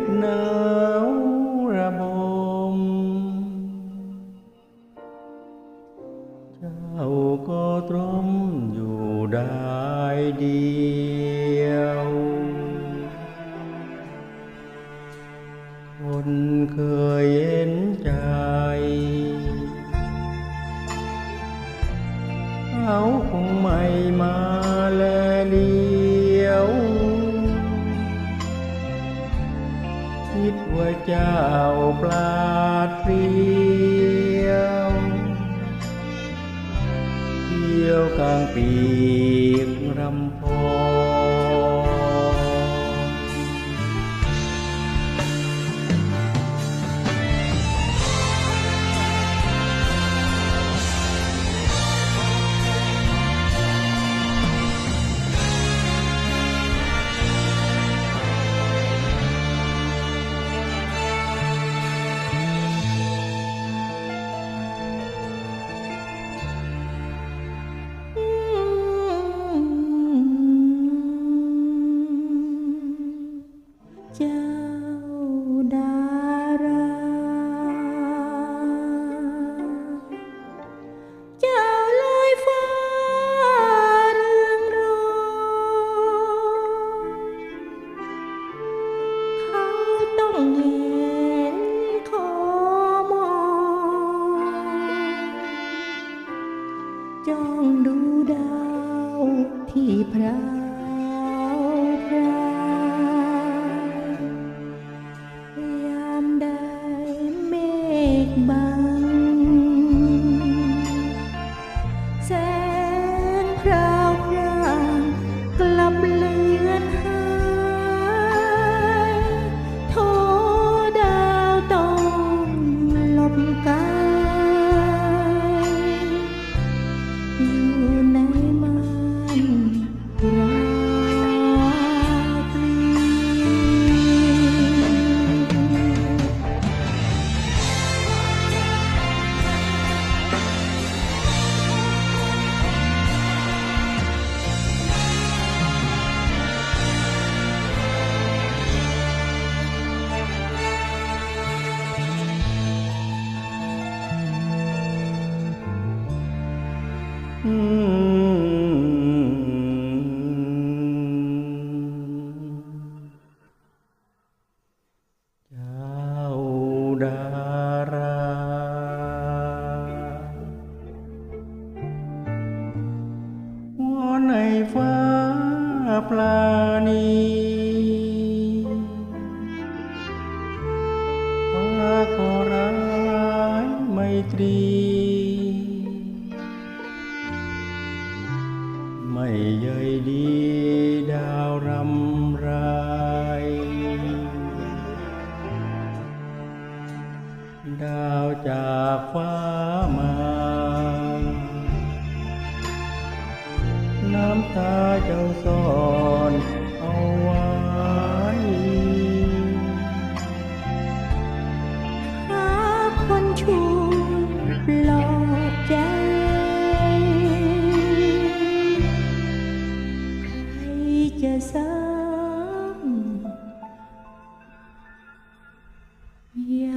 Việt Nam ra bom Chào có trốn dù đại điêu. Hôn cười yên trai Áo không may ปลาดเปลี่ยวเที่ยวกลางปีกรำ ไม่ใยดีดาวรำไรดาวจากฟ้ามา น้ำตาเจ้าสอ Yeah.